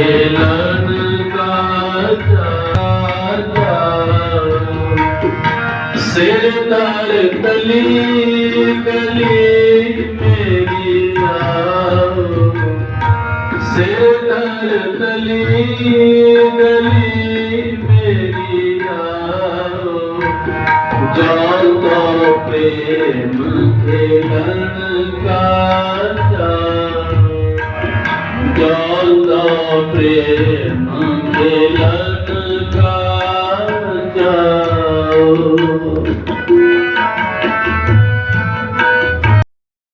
ਖੇਲਣ ਦਾ ਸਿਰ ਦਰ ਤਲੀ ਗਲੀ ਮੇਰੀ ਆਓ ਸਿਰ ਦਰ ਤਲੀ ਗਲੀ ਮੇਰੀ ਆਓ ਜਾਂਦਾ ਪ੍ਰੇਮ ਖੇਲਣ ਕਾ ਜਾਂਦਾ ਪ੍ਰੇਮ ਖੇਲਣ ਕਾ ਜਾਓ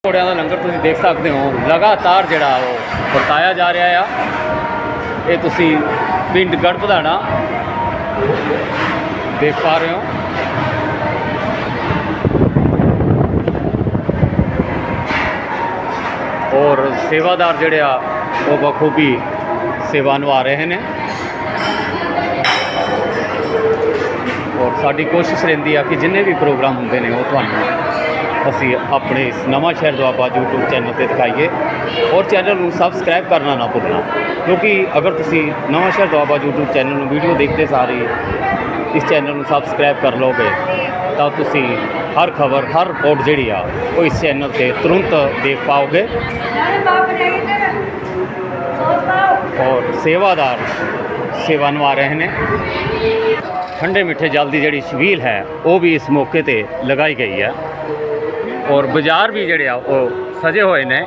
ਘੋੜਿਆਂ ਦਾ ਲੰਗਰ ਤੁਸੀਂ ਦੇਖ ਸਕਦੇ ਹੋ, ਲਗਾਤਾਰ ਜਿਹੜਾ ਉਹ ਵਰਤਾਇਆ ਜਾ ਰਿਹਾ ਆ। ਇਹ ਤੁਸੀਂ ਪਿੰਡ ਗੜਪਧਾਣਾ ਦੇਖ ਪਾ ਰਹੇ ਹੋ। ਔਰ ਸੇਵਾਦਾਰ ਜਿਹੜੇ ਆ ਉਹ ਬਖੂਬੀ ਸੇਵਾ ਨਿਭਾ ਰਹੇ ਨੇ। ਔਰ ਸਾਡੀ ਕੋਸ਼ਿਸ਼ ਰਹਿੰਦੀ ਆ ਕਿ ਜਿੰਨੇ ਵੀ ਪ੍ਰੋਗਰਾਮ ਹੁੰਦੇ ਨੇ, ਉਹ ਤੁਹਾਨੂੰ ਅਸੀਂ ਆਪਣੇ ਇਸ ਨਵਾਂ ਸ਼ਹਿਰ ਦੁਆਬਾ YouTube ਚੈਨਲ ਤੇ ਦਿਖਾਈਏ। ਔਰ ਚੈਨਲ ਨੂੰ ਸਬਸਕ੍ਰਾਈਬ ਕਰਨਾ ਨਾ ਭੁੱਲਣਾ, ਕਿਉਂਕਿ ਅਗਰ ਤੁਸੀਂ Nawanshahr Doaba YouTube channel ਨੂੰ ਵੀਡੀਓ ਦੇਖਦੇ ਸਾਰੇ ਇਸ ਚੈਨਲ ਨੂੰ ਸਬਸਕ੍ਰਾਈਬ ਕਰ ਲਓਗੇ, ਤਾਂ ਤੁਸੀਂ ਹਰ ਖਬਰ, ਹਰ ਰਿਪੋਰਟ ਜਿਹੜੀ ਆ, ਉਹ ਇਸ ਚੈਨਲ ਤੇ ਤੁਰੰਤ ਦੇਖ ਪਾਓਗੇ। ਔਰ ਸੇਵਾਦਾਰ ਸੇਵਾ ਨਿਭਾ ਰਹੇ ਨੇ। ਠੰਡੇ ਮਿੱਠੇ ਜਲ ਦੀ ਜਿਹੜੀ ਛਬੀਲ ਹੈ, ਉਹ ਵੀ ਇਸ ਮੌਕੇ ਤੇ ਲਗਾਈ ਗਈ ਹੈ। ਔਰ ਬਾਜ਼ਾਰ ਵੀ ਜਿਹੜੇ ਆ, ਉਹ ਸਜੇ ਹੋਏ ਨੇ।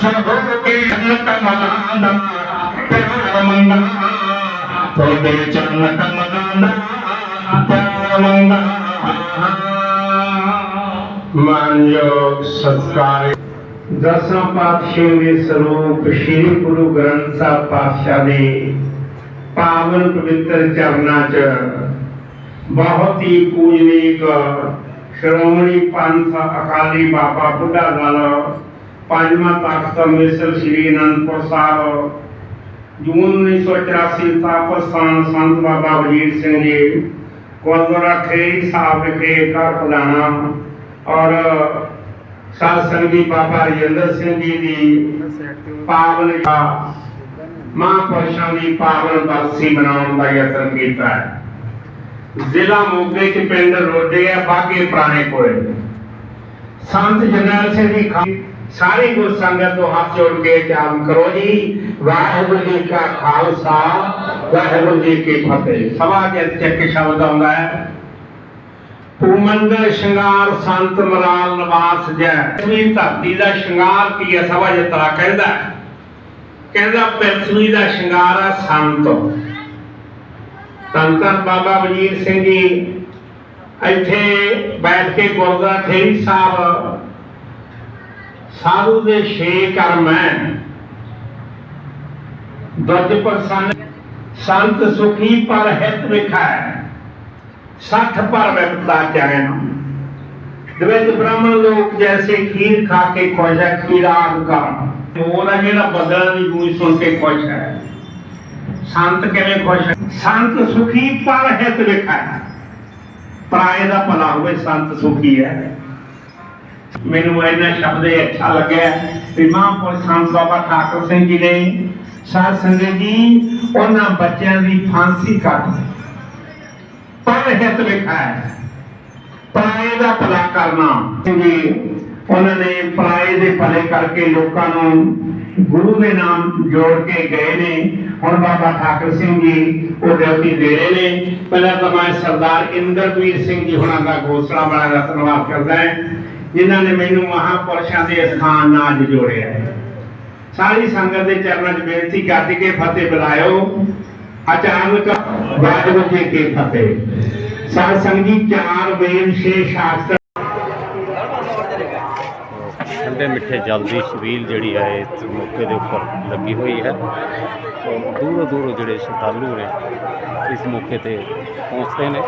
ਕੁਛ ਜਨਤ ਮਨਾਂਦਾ ਪਿਆਰ ਮੰਗਾ ਤੁਹਾਡੇ ਚਰਨ ਕਮਨਾਂਦਾ ਪਿਆਰ ਮੰਗਾ ਮਾਨਯੋਗ ਸਤਕਾਰ ਦਸਾਂ ਪਾਤਸ਼ਾਹਾਂ ਦੇ ਸਰੂਪ ਸ੍ਰੀ ਗੁਰੂ ਗ੍ਰੰਥ ਸਾਹਿਬ ਪਾਤਸ਼ਾਹ ਦੇ ਪਾਵਨ ਪਵਿੱਤਰ ਚਰਨਾਂ 'ਚ ਬਹੁਤ ਹੀ ਪੂਜਨੀਕ ਸ਼੍ਰੋਮਣੀ ਪੰਥ ਅਕਾਲੀ ਬਾਬਾ ਬੁੱਢਾ ਦਲ ਪੰਜਵਾਂ ਤਖਤ ਮਿਸਰ ਸ੍ਰੀ ਅਨੰਦਪੁਰ ਸਾਹਿਬ। ਜੂਨ 1984 ਸਥਾਪਤ ਸਥਾਨ ਸੰਤ ਬਾਬਾ ਵਜੀਰ ਸਿੰਘ ਜੀ ਗੁਰਦੁਆਰਾ ਖੇੜੀ ਸਾਹਿਬ ਵਿਖੇ ਘਰ ਪ੍ਰਧਾਨਾ ਔਰ ਸਾਧ ਸੰਗਤ ਬਾਬਾ ਰਜਿੰਦਰ ਸਿੰਘ ਜੀ ਦੀ ਪਾਵਨ ਮਹਾਂਪੁਰਸ਼ਾਂ ਦੀ ਪਾਵਨ ਬਰਸੀ ਮਨਾਉਣ ਦਾ ਯਤਨ ਕੀਤਾ ਹੈ। ਜ਼ਿਲ੍ਹਾ ਮੋਗੇ ਚ ਪਿੰਡ ਰੋਡੇ ਆ, ਬਾਗੇ ਪੁਰਾਣੇ ਕੋਲੇ। ਸੰਤ ਜਰਨੈਲ ਸਿੰਘ ਦੀ ਸਾਰੀ ਗੁਰ ਸੰਗਤ ਤੋਂ ਹੱਥ ਜੋੜ ਕੇ ਜਾਮ ਕਰੋ ਜੀ। ਵਾਹਿਗੁਰੂ ਜੀ ਕਾ ਖਾਲਸਾ, ਵਾਹਿਗੁਰੂ ਜੀ ਕੀ ਫਤਿਹ। ਸਭਾ ਦੇ ਚੱਕ ਸ਼ਬਦ ਆਉਂਦਾ ਹੈ, ਭੂਮੰਡਲ ਸ਼ਿੰਗਾਰ ਸੰਤ ਮਰਾਲ ਨਿਵਾਸ ਜੈ। ਵੀ ਧਰਤੀ ਦਾ ਸ਼ਿੰਗਾਰ ਕੀ ਹੈ? ਸਭਾ ਜਤਰਾ ਕਹਿੰਦਾ ਕਹਿੰਦਾ, ਪ੍ਰਿਥਵੀ ਦਾ ਸ਼ਿੰਗਾਰ ਆ ਸੰਤ। ਧੰਨ ਬਾਬਾ ਵਜੀਰ ਸਿੰਘ ਜੀ ਇੱਥੇ ਬੈਠ ਕੇ ਗੁਰਦੁਆਰਾ ਠੇਰੀ ਸਾਹਿਬ ਸਾਧੂ ਦੇ ਛੇ ਕਰਮ ਹੈ ਦੁੱਜ ਪ੍ਰਸੰਨ, ਸੰਤ ਸੁਖੀ ਪਰ ਹਿਤ ਵਿਖਾਇ ਸੱਠ ਪਰ ਵਿਪਤਾ ਚੈਨ ਦਵੇਜ ਬ੍ਰਾਹਮਣ ਲੋਕ ਜੈਸੇ ਖੀਰ ਖਾ ਕੇ ਖੁਸ਼ ਹੈ ਖੀਰਾਗ ਕਰ ਉਹ ਨਾ ਜਿਹੜਾ ਬਦਲਾਂ ਦੀ ਗੂੰਜ ਸੁਣ ਕੇ ਖੁਸ਼ ਹੈ। ਸੰਤ ਕਿਵੇਂ ਖੁਸ਼ ਹੈ? ਸੰਤ ਸੁਖੀ ਪਰ ਹਿਤ ਵਿਖਾਇ ਪਰਾਏ ਦਾ ਭਲਾ ਹੋਵੇ, ਸੰਤ ਸੁਖੀ ਹੈ। ਮੈਨੂੰ ਇਹਨਾਂ ਸ਼ਬਦ ਅੱਛਾ ਲੱਗਿਆ। ਵੀ ਮਹਾਂਪੁਰਖ ਸੰਤ ਬਾਬਾ ਠਾਕੁਰ ਸਿੰਘ ਜੀ ਨੇ ਸਾਧ ਸੰਗਤ ਜੀ ਉਹਨਾਂ ਬੱਚਿਆਂ ਦੀ ਫਾਂਸੀ ਕੱਟ ਪਰ ਹਿੱਤ ਲਿਖਾ ਹੈ। ਪਰਾਏ ਦਾ ਭਲਾ ਕਰਨਾ। ਜੀ ਉਹਨਾਂ ਨੇ ਪਰਾਏ ਦੇ ਭਲੇ ਕਰਕੇ ਲੋਕਾਂ ਨੂੰ ਗੁਰੂ ਦੇ ਨਾਮ ਜੋੜ ਕੇ ਗਏ ਨੇ। ਹੁਣ ਬਾਬਾ ਠਾਕੁਰ ਸਿੰਘ ਜੀ ਉਹ ਡਿਊਟੀ ਦੇ ਨੇ। ਪਹਿਲਾਂ ਤਾਂ ਮੈਂ ਸਰਦਾਰ ਇੰਦਰਵੀਰ ਸਿੰਘ ਜੀ ਹੁਣਾਂ ਦਾ ਗੋਸਲਾ ਬੜਾ ਧੰਨਵਾਦ ਕਰਦਾ ਹਾਂ। ਜਿਨ੍ਹਾਂ ਨੇ ਮੈਨੂੰ ਮਹਾਂਪੁਰਸ਼ਾਂ ਦੇ ਸਥਾਨ ਨਾਲ ਜੋੜਿਆ ਸਾਰੀ ਸੰਗਤ ਦੇ ਚਰਨਾਂ 'ਚ ਬੇਨਤੀ ਕਰਦੀ ਕਿ ਫਤਿਹ ਬੁਲਾਇਓ। ਅਚਾਨਕ ਬਾਜ ਵਜੇ ਕੇ ਫਤਿਹ। ਸਾਧ ਸੰਗਤ ਜੀ, ਚਾਰ ਵੇਦ ਛੇ ਸ਼ਾਸਤਰ। ਠੰਡੇ ਮਿੱਠੇ ਜਲ ਦੀ ਛਬੀਲ ਜਿਹੜੀ ਹੈ, ਇਸ ਮੌਕੇ ਦੇ ਉੱਪਰ ਲੱਗੀ ਹੋਈ ਹੈ। ਔਰ ਦੂਰੋਂ ਦੂਰੋਂ ਜਿਹੜੇ ਸ਼ਰਧਾਲੂ ਨੇ ਇਸ ਮੌਕੇ ਤੇ ਪਹੁੰਚਦੇ ਨੇ।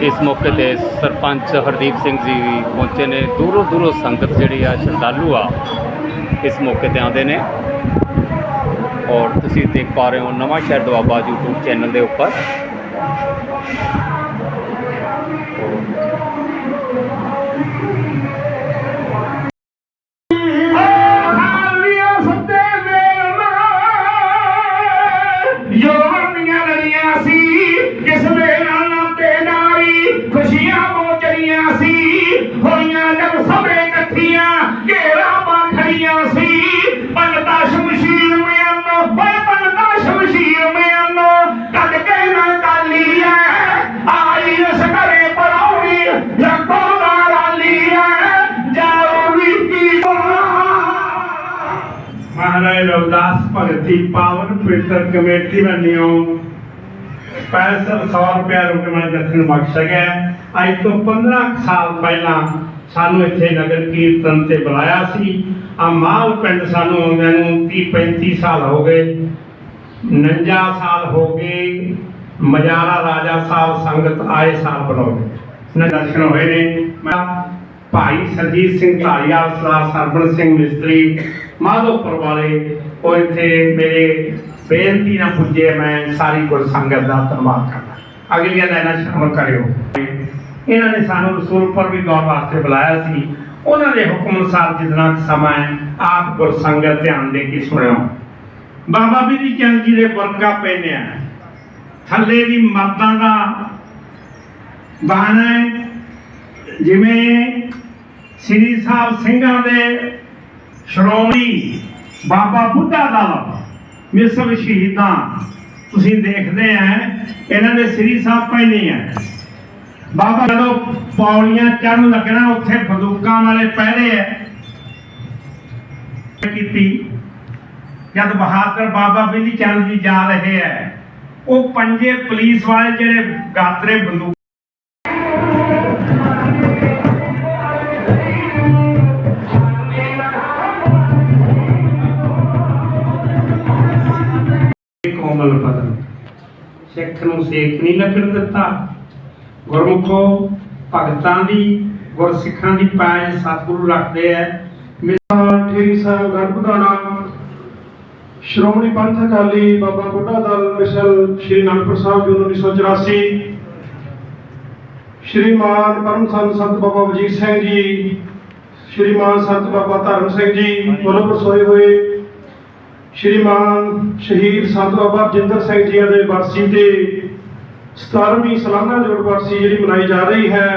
ਇਸ ਮੌਕੇ ਤੇ ਸਰਪੰਚ ਹਰਦੀਪ ਸਿੰਘ ਜੀ ਵੀ ਪਹੁੰਚੇ ਨੇ। ਦੂਰੋਂ ਦੂਰੋਂ ਸੰਗਤ ਜਿਹੜੀ ਆ, ਸ਼ਰਧਾਲੂ ਆ, ਇਸ ਮੌਕੇ ਤੇ ਆਉਂਦੇ ਨੇ। ਔਰ ਤੁਸੀਂ ਦੇਖ ਪਾ ਰਹੇ ਹੋ ਨਵਾਂ ਸ਼ਹਿਰ ਦੁਆਬਾ YouTube ਚੈਨਲ ਦੇ ਉੱਪਰ। ਭਗਤੀ ਪਾਵਨ ਪਵਿੱਤਰ ਕਮੇਟੀ ਬਣਿਓ ਪੈਸਾ 100 ਰੁਪਇਆ ਰੁਕਮਾ ਜਥਨ ਬਖਸ਼ ਗਿਆ। ਅੱਜ ਤੋਂ 15 ਸਾਲ ਪਹਿਲਾਂ ਸਾਨੂੰ ਇੱਥੇ ਨਗਰ ਕੀਰਤਨ ਤੇ ਬੁਲਾਇਆ ਸੀ। ਆ ਮਾਲ ਪਿੰਡ ਸਾਨੂੰ ਆਉਂਦਿਆਂ ਨੂੰ 30 35 ਸਾਲ ਹੋ ਗਏ। 49 ਸਾਲ ਹੋ ਗਏ। ਮਜਾਰਾ ਰਾਜਾ ਸਾਹਿਬ ਸੰਗਤ ਆਏ ਸਾਲ ਬੁਲਾਉਂਦੇ ਨਾ ਦਰਸ਼ਨ ਹੋਏ ਨੇ। ਮੈਂ ਭਾਈ ਸਰਜੀਤ ਸਿੰਘ ਧਾਰੀਵਾਲ ਸਰਦਾਰ ਸਰਬਣ ਸਿੰਘ ਮਿਸਤਰੀ, ਮਾਧੋਪੁਰ ਵਾਲੇ ਉਹ ਇੱਥੇ ਮੇਰੇ ਬੇਨਤੀ ਨਾਲ ਪੁੱਜੇ, ਮੈਂ ਸਾਰੀ ਗੁਰ ਸੰਗਤ ਦਾ ਧੰਨਵਾਦ ਕਰਦਾ। ਅਗਲੀਆਂ ਲਾਈਨਾਂ ਸ਼ਾਮਲ ਕਰਿਓ। ਇਹਨਾਂ ਨੇ ਸਾਨੂੰ ਰਸੂਲਪੁਰ ਵੀ ਗੌਰ ਵਾਸਤੇ ਬੁਲਾਇਆ ਸੀ। ਉਹਨਾਂ ਦੇ ਹੁਕਮ ਅਨੁਸਾਰ ਜਿਤਨਾ ਕੁ ਸਮਾਂ ਆਪ ਗੁਰ ਸੰਗਤ ਧਿਆਨ ਦੇ ਕੇ ਸੁਣਿਓ। ਬਾਬਾ ਬੀਦੀ ਚੰਦ ਜੀ ਦੇ ਬਰਕਾ ਪੈਨੇ ਥੱਲੇ ਵੀ ਮਰਦਾਂ ਦਾ ਬਾਣਾ ਹੈ। ਜਿਵੇਂ ਸ੍ਰੀ ਸਾਹਿਬ ਸਿੰਘਾਂ ਦੇ ਸ਼੍ਰੋਮਣੀ ਬਾਬਾ ਬੁੱਢਾ ਦਲ ਮਿਸਰ ਸ਼ਹੀਦਾਂ। ਤੁਸੀਂ ਦੇਖਦੇ ਆ ਇਹਨਾਂ ਦੇ ਸ੍ਰੀ ਸਾਹਿਬ ਪਹਿਨੇ ਆ ਬਾਬਾ ਜਦੋਂ ਪੌੜੀਆਂ ਚੜ੍ਹਨ ਲੱਗਣਾ, ਉੱਥੇ ਬੰਦੂਕਾਂ ਵਾਲੇ ਪਹਿਰੇ ਐ। ਕੀਤੀ। ਜਦ ਬਹਾਦਰ ਬਾਬਾ ਬਿੱਲੀ ਚੰਦ ਜੀ ਜਾ ਰਹੇ ਐ, ਉਹ ਪੰਜੇ ਪੁਲਿਸ ਵਾਲੇ ਜਿਹੜੇ ਗਾਤਰੇ ਬੰਦੂਕ ਕੋਮਲ ਬਦਨ ਸਿੱਖ ਨੂੰ ਸੇਖ ਨਹੀਂ ਲੱਗਣ ਦਿੱਤਾ। ਗੁਰਮੁਖੋ, ਭਗਤਾਂ ਦੀ, ਗੁਰਸਿੱਖਾਂ ਦੀ ਪਾਇ ਸਤਿਗੁਰੂ ਰੱਖਦੇ ਐ। ਠੇਰੀ ਸਾਹਿਬ ਗੜਪਦਾਣਾ ਸ਼੍ਰੋਮਣੀ ਪੰਥ ਅਕਾਲੀ ਬਾਬਾ ਬੁੱਢਾ ਦਲ ਮਿਸਲ ਸ਼੍ਰੀ ਅਨੰਦਪੁਰ ਸਾਹਿਬ ਜੀ 1984 ਸ਼੍ਰੀਮਾਨ ਪਰਮ ਸੰਤ ਸੰਤ ਬਾਬਾ ਵਜੀਤ ਸਿੰਘ ਜੀ, ਸ਼੍ਰੀਮਾਨ ਸੰਤ ਬਾਬਾ ਧਰਮ ਸਿੰਘ ਜੀ ਵੱਲੋਂ ਵਰਸੋਏ ਹੋਏ। ਸ਼੍ਰੀਮਾਨ ਸ਼ਹੀਦ ਸੰਤ ਬਾਬਾ ਰਜਿੰਦਰ ਸਿੰਘ ਜੀ ਦੇ ਵਰਸੀ ਤੇ 17ਵੀਂ ਸਾਲਾਨਾ ਜੋੜ ਵਰਸੀ ਜਿਹੜੀ ਮਨਾਈ ਜਾ ਰਹੀ ਹੈ,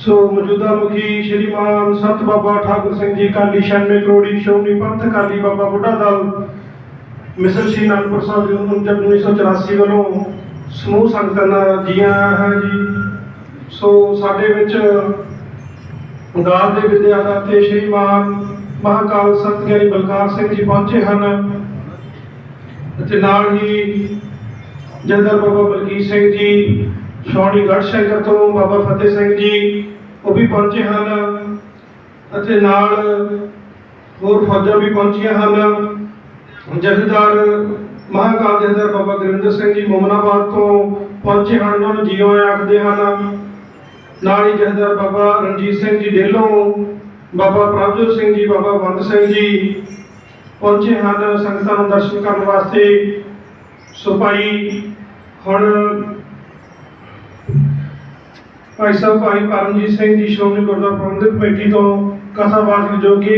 ਸੋ ਮੌਜੂਦਾ ਮੁਖੀ ਸ਼੍ਰੀਮਾਨ ਸੰਤ ਬਾਬਾ ਠਾਕੁਰ ਸਿੰਘ ਜੀ ਕਾਲੀ 96 ਕਰੋੜੀ, ਸ਼੍ਰੋਮਣੀ ਪੰਥ ਅਕਾਲੀ ਬਾਬਾ ਬੁੱਢਾ ਦਲ, ਮਿਸਰ ਸ਼੍ਰੀ ਅਨੰਦਪੁਰ ਸਾਹਿਬ ਜੀ ਨੂੰ ਜਦ 1984 ਵੱਲੋਂ ਸਮੂਹ ਸੰਗਤਾਂ ਜੀਆਂ ਹੈ ਜੀ। ਸੋ ਸਾਡੇ ਵਿੱਚ ਦਾਸ ਦੇ ਵਿਦਿਆਲਾ ਤੇ ਸ਼੍ਰੀਮਾਨ ਮਹਾਕਾਲ ਸੰਤ ਗਿਆਨੀ ਬਲਕਾਰ ਸਿੰਘ ਜੀ ਪਹੁੰਚੇ ਹਨ। ਅਤੇ ਨਾਲ ਹੀ ਜਦਰ ਬਾਬਾ ਬਲਕੀਰ ਸਿੰਘ ਜੀ ਸ਼ੌਣੀ ਗੜ੍ਹ ਸ਼ੰਕਰ ਤੋਂ ਬਾਬਾ ਫਤਿਹ ਸਿੰਘ ਜੀ, ਉਹ ਵੀ ਪਹੁੰਚੇ ਹਨ। ਅਤੇ ਨਾਲ ਹੋਰ ਫੌਜਾਂ ਵੀ ਪਹੁੰਚੀਆਂ ਹਨ। ਜਥੇਦਾਰ ਮਹਾਕਾਲ ਜਥੇਦਾਰ ਬਾਬਾ ਗੁਰਿੰਦਰ ਸਿੰਘ ਜੀ ਮੋਮਨਾਬਾਦ ਤੋਂ ਪਹੁੰਚੇ ਹਨ, ਉਹਨਾਂ ਨੂੰ ਜੀਓ ਆਖਦੇ ਹਨ। ਨਾਲ ਹੀ ਜਥੇਦਾਰ ਬਾਬਾ ਰਣਜੀਤ ਸਿੰਘ ਜੀ ਡੇਲੋਂ ਬਾਬਾ ਪ੍ਰਭਜੋਤ ਸਿੰਘ ਜੀ, ਬਾਬਾ ਬੰਦ ਸਿੰਘ ਜੀ ਪਹੁੰਚੇ ਹਨ, ਸੰਗਤਾਂ ਨੂੰ ਦਰਸ਼ਨ ਕਰਨ ਵਾਸਤੇ। ਸੋ ਹੁਣ ਭਾਈ ਸਾਹਿਬ, ਭਾਈ ਪਰਮਜੀਤ ਸਿੰਘ ਜੀ ਸ਼੍ਰੋਮਣੀ ਗੁਰਦੁਆਰਾ ਪ੍ਰਬੰਧਕ ਕਮੇਟੀ ਤੋਂ ਕਥਾਵਾਚਕ ਜੋ ਕਿ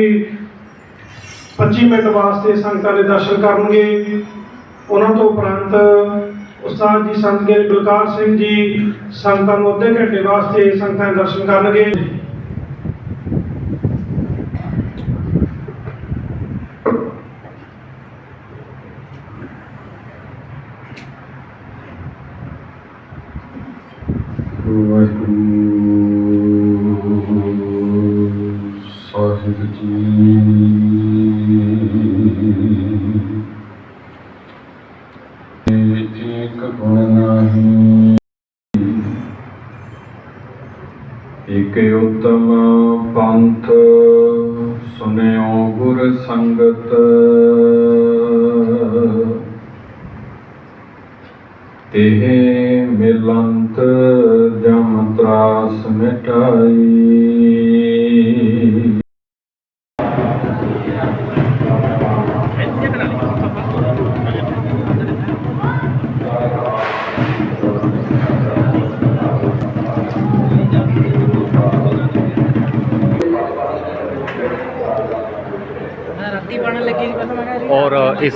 25 ਮਿੰਟ ਵਾਸਤੇ ਸੰਗਤਾਂ ਦੇ ਦਰਸ਼ਨ ਕਰਨਗੇ। ਉਹਨਾਂ ਤੋਂ ਉਪਰੰਤ ਉਸਤਾਦ ਜੀ ਸੰਤ ਗਿਆਨੀ ਬਲਕਾਰ ਸਿੰਘ ਜੀ ਸੰਗਤਾਂ ਨੂੰ ਅੱਧੇ ਘੰਟੇ ਵਾਸਤੇ ਸੰਗਤਾਂ ਦੇ ਦਰਸ਼ਨ ਕਰਨਗੇ।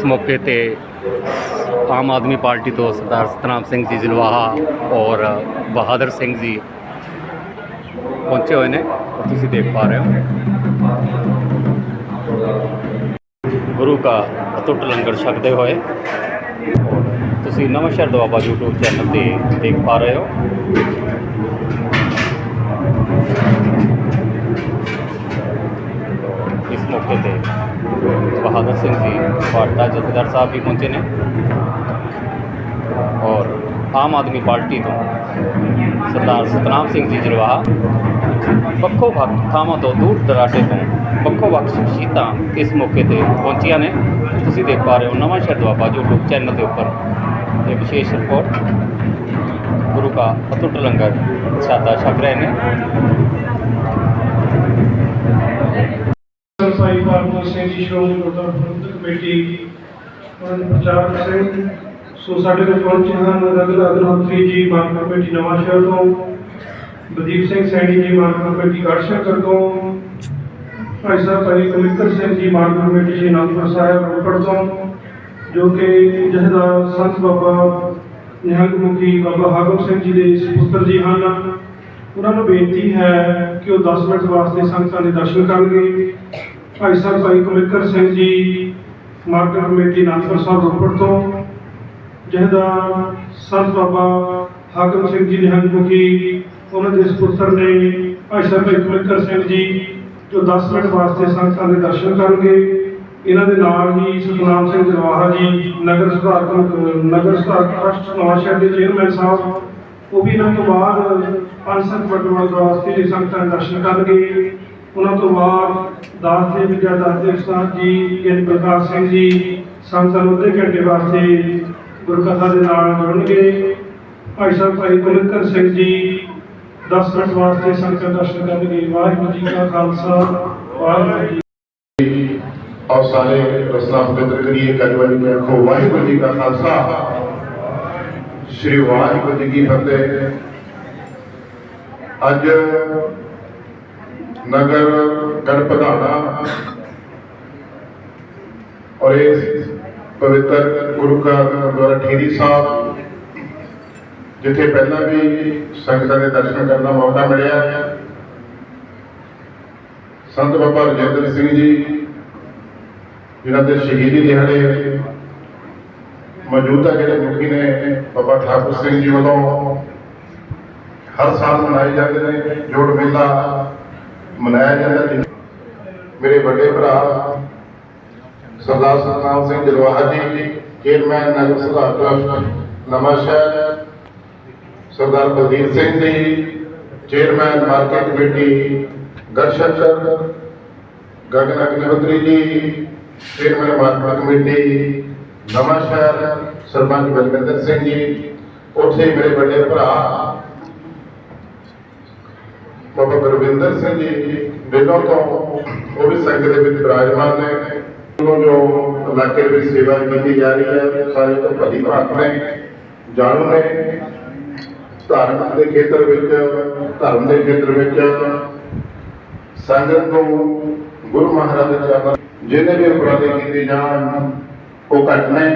ਇਸ ਮੌਕੇ ਤੇ ਆਮ ਆਦਮੀ ਪਾਰਟੀ ਤੋਂ ਸਰਦਾਰ ਸਤਨਾਮ ਸਿੰਘ ਜੀ ਜਲਵਾਹਾ ਔਰ ਬਹਾਦਰ ਸਿੰਘ ਜੀ ਪਹੁੰਚੇ ਹੋਏ ਨੇ। ਤੁਸੀਂ ਦੇਖ ਪਾ ਰਹੇ ਹੋ। ਗੁਰੂ ਦਾ ਅਟੁੱਟ ਲੰਗਰ ਛਕਦੇ ਹੋਏ ਤੁਸੀਂ Nawanshahr Doaba YouTube channel ਤੇ ਦੇਖ ਪਾ ਰਹੇ ਹੋ। ਬਹਾਦਰ ਸਿੰਘ ਜੀ ਭਾਟਾ ਜਥੇਦਾਰ ਸਾਹਿਬ ਵੀ ਪਹੁੰਚੇ ਨੇ ਔਰ ਆਮ ਆਦਮੀ ਪਾਰਟੀ ਤੋਂ ਸਰਦਾਰ ਸਤਨਾਮ ਸਿੰਘ ਜੀ ਜਲਵਾਹਾ ਵੱਖੋ ਵੱਖ ਥਾਵਾਂ ਤੋਂ ਦੂਰ ਦਰਾਡੇ ਤੋਂ ਵੱਖੋ ਵੱਖ ਸ਼ਖਸੀਅਤਾਂ ਇਸ ਮੌਕੇ ਤੇ ਪਹੁੰਚੀਆਂ ਨੇ। ਤੁਸੀਂ ਦੇਖ ਪਾ ਰਹੇ ਹੋ ਨਵਾਂ ਸ਼ਹਿਰ ਦੁਆਬਾ YouTube ਚੈਨਲ ਦੇ ਉੱਪਰ ਇਹ ਵਿਸ਼ੇਸ਼ ਰਿਪੋਰਟ ਗੁਰੂ ਕਾ ਅਤੁੱਟ ਲੰਗਰ ਪ੍ਰਸ਼ਾਦਾ ਛਕ ਰਹੇ ਨੇ। ਭਾਈ ਸਿੰਘ ਜੀ, ਸ਼੍ਰੋਮਣੀ ਗੁਰਦੁਆਰਾ ਪ੍ਰਬੰਧਕ ਕਮੇਟੀ, ਉਹਨਾਂ ਦੇ ਪ੍ਰਚਾਰਕ ਸਿੰਘ ਸੋ ਸਾਡੇ ਵਿੱਚ ਪਹੁੰਚੇ ਹਨ ਰਗਲ ਅਗਨਹੋਤਰੀ ਜੀ ਮਾਨ ਕਮੇਟੀ ਨਵਾਂ ਸ਼ਹਿਰ ਤੋਂ ਬਦੀਪ ਸਿੰਘ ਸੈਣੀ ਜੀ ਮਾਨ ਕਮੇਟੀ ਗੜਸ਼ੰਕਰ ਤੋਂ, ਭਾਈ ਸਾਹਿਬ, ਭਾਈ ਕਲਿੱਕਰ ਸਿੰਘ ਜੀ ਮਾਨ ਕਮੇਟੀ ਜੀ, ਅਨੰਦਪੁਰ ਸਾਹਿਬ, ਰੋਪੜ ਤੋਂ, ਜੋ ਕਿ ਜਹਦਾ ਸੰਤ ਬਾਬਾ ਨਿਹੰਗ ਮੁਖੀ ਬਾਬਾ ਹਾਕਮ ਸਿੰਘ ਜੀ ਦੇ ਸੁਪੁੱਤਰ ਜੀ ਹਨ। ਉਹਨਾਂ ਨੂੰ ਬੇਨਤੀ ਹੈ ਕਿ ਉਹ 10 ਮਿੰਟ ਵਾਸਤੇ ਸੰਗਤਾਂ ਦੇ ਦਰਸ਼ਨ ਕਰਨਗੇ। ਭਾਈ ਸਾਹਿਬ, ਭਾਈ ਕੁਲਕਰ ਸਿੰਘ ਜੀ ਮਾਰਕੀਟ ਕਮੇਟੀ ਅਨੰਦਪੁਰ ਸਾਹਿਬ, ਰੋਪੜ ਤੋਂ। ਜਿਹਦਾ ਸੰਤ ਬਾਬਾ ਹਾਕਮ ਸਿੰਘ ਜੀ ਨਿਹੰਗ ਮੁਖੀ, ਉਹਨਾਂ ਦੇ ਸੁਪੁੱਤਰ ਨੇ ਭਾਈ ਸਾਹਿਬ, ਭਾਈ ਕੁਲਕਰ ਸਿੰਘ ਜੀ, ਜੋ 10 ਮਿੰਟ ਵਾਸਤੇ ਸੰਗਤਾਂ ਦੇ ਦਰਸ਼ਨ ਕਰਨਗੇ। ਇਹਨਾਂ ਦੇ ਨਾਲ ਹੀ ਸਤਨਾਮ ਸਿੰਘ ਜਵਾਹਾ ਜੀ, ਨਗਰ ਸੁਧਾਰਕ ਨਗਰ ਸੁਧਾਰਕ ਟਰਸਟ ਨਵਾਂ ਦੇ ਚੇਅਰਮੈਨ ਸਾਹਿਬ, ਉਹ ਵੀ ਇਹਨਾਂ ਤੋਂ ਬਾਅਦ ਪੰਜ ਸੱਤ ਮਿੰਟ ਵਾਸਤੇ ਸੰਗਤਾਂ ਦੇ ਦਰਸ਼ਨ ਕਰਨਗੇ। ਉਹਨਾਂ ਤੋਂ ਬਾਅਦ ਦਾਸ ਦੇ ਵਿਦਿਆ ਦਾਸ ਦੇ ਉਸਤਾਦ ਜੀ ਗਿਆਨੀ ਪ੍ਰਕਾਸ਼ ਸਿੰਘ ਜੀ ਸੰਗਤਾਂ ਨੂੰ ਅੱਧੇ ਘੰਟੇ ਵਾਸਤੇ ਗੁਰਕਥਾ ਦੇ ਨਾਲ ਜੁੜਨਗੇ। ਭਾਈ ਸਾਹਿਬ, ਭਾਈ ਕੁਲਕਰ ਸਿੰਘ ਜੀ 10 ਮਿੰਟ ਵਾਸਤੇ ਸੰਗਤਾਂ ਦਰਸ਼ਨ ਕਰਨਗੇ। ਵਾਹਿਗੁਰੂ ਜੀ ਕਾ ਖਾਲਸਾ, ਵਾਹਿਗੁਰੂ ਜੀ ਔਰ ਸਾਰੇ ਰਸਨਾ ਪਵਿੱਤਰ ਕਰੀਏ ਕਲਵਲੀ ਕੇ ਆਖੋ ਵਾਹਿਗੁਰੂ ਜੀ ਕਾ ਖਾਲਸਾ। ਸ੍ਰੀ ਵਾਹਿਗੁਰੂ ਜੀ ਕੀ ਫਤਿਹ। ਅੱਜ ਨਗਰ ਗੜਪਧਾਣਾ ਔਰ ਇਸ ਪਵਿੱਤਰ ਗੁਰੂ ਘਰ ਗੁਰਦੁਆਰਾ ਠੇਰੀ ਸਾਹਿਬ, ਜਿੱਥੇ ਪਹਿਲਾਂ ਵੀ ਸੰਗਤਾਂ ਦੇ ਦਰਸ਼ਨ ਕਰਨ ਦਾ ਮੌਕਾ ਮਿਲਿਆ। ਸੰਤ ਬਾਬਾ ਰਜਿੰਦਰ ਸਿੰਘ ਜੀ, ਜਿਨ੍ਹਾਂ ਦੇ ਸ਼ਹੀਦੀ ਦਿਹਾੜੇ ਮੌਜੂਦਾ ਜਿਹੜੇ ਮੁਖੀ ਨੇ ਬਾਬਾ ਠਾਕੁਰ ਸਿੰਘ ਜੀ ਵੱਲੋਂ ਹਰ ਸਾਲ ਮਨਾਏ ਜਾਂਦੇ ਨੇ ਜੋੜ ਮੇਲਾ। ਮਨਾਇਆ ਜਾਂਦਾ ਜੀ ਮੇਰੇ ਵੱਡੇ ਭਰਾ ਸਰਦਾਰ ਸਤਨਾਮ ਸਿੰਘ ਜਲਵਾਹਰ ਜੀ ਚੇਅਰਮੈਨ ਨਗਰ ਸੁਧਾਰ ਟਰਸਟ ਨਵਾਂ Sardar Baldeep Singh ji chairman market committee Garhshankar Gagan Agnihotri ji chairman market committee ਨਵਾਂ ਸ਼ਹਿਰ, ਸਰਪੰਚ ਬਲਵਿੰਦਰ ਸਿੰਘ ਜੀ, ਉੱਥੇ ਮੇਰੇ ਵੱਡੇ ਭਰਾ ਬਾਬਾ ਗੁਰਵਿੰਦਰ ਸਿੰਘ ਜੀ ਬਿਲੋਂ ਤੋਂ ਉਹ ਵੀ ਸੰਗਤ ਦੇ ਵਿੱਚ ਵਿਰਾਜਮਾਨ ਨੇ। ਉਹਨਾਂ ਜੋ ਇਲਾਕੇ ਵਿੱਚ ਸੇਵਾ ਕੀਤੀ ਜਾ ਰਹੀ ਹੈ, ਸਾਰੇ ਤੋਂ ਭਲੀ ਭਾਤ ਨੇ, ਜਾਣੂ ਨੇ। ਧਰਮ ਦੇ ਖੇਤਰ ਵਿੱਚ, ਧਰਮ ਦੇ ਖੇਤਰ ਵਿੱਚ ਸੰਗਤ ਨੂੰ ਗੁਰੂ ਮਹਾਰਾਜ ਦੇ ਚਰਨ ਜਿਹਨੇ ਵੀ ਉਪਰਾਲੇ ਕੀਤੇ ਜਾਣ, ਉਹ ਘੱਟ ਨੇ।